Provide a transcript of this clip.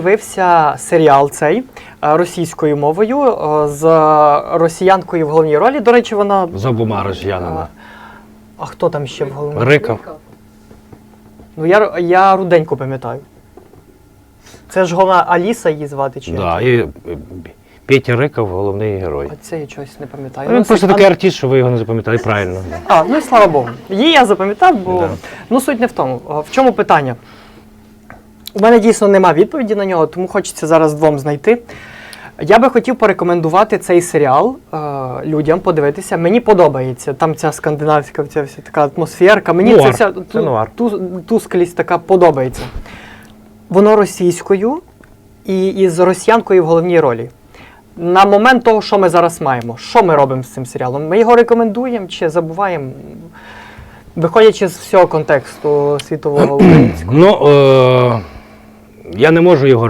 Дивився серіал цей е, російською мовою е, з росіянкою в головній ролі. До речі, вона. З обома росіянами. А, а хто там ще в головній? Риков. Ну я, я руденьку пам'ятаю. Це ж головна Аліса її звати чи Да, і е, Петя Риков головний герой. А це я чогось не пам'ятаю. Він Ну, просто такий артист, що ви його не запам'ятали правильно. А, ну і слава Богу. Її я запам'ятав, бо Да. ну суть не в тому. В чому питання? У мене дійсно нема відповіді на нього, тому хочеться зараз двом знайти. Я би хотів порекомендувати цей серіал е, людям подивитися. Мені подобається. Там ця скандинавська ця вся така атмосферка. Мені Нуар. ця вся Це ту, нуар. ту, тусклість така подобається. Воно російською і із росіянкою в головній ролі. На момент того, що ми зараз маємо, що ми робимо з цим серіалом? Ми його рекомендуємо чи забуваємо? Виходячи з всього контексту світового українського. Ну, е, я не можу його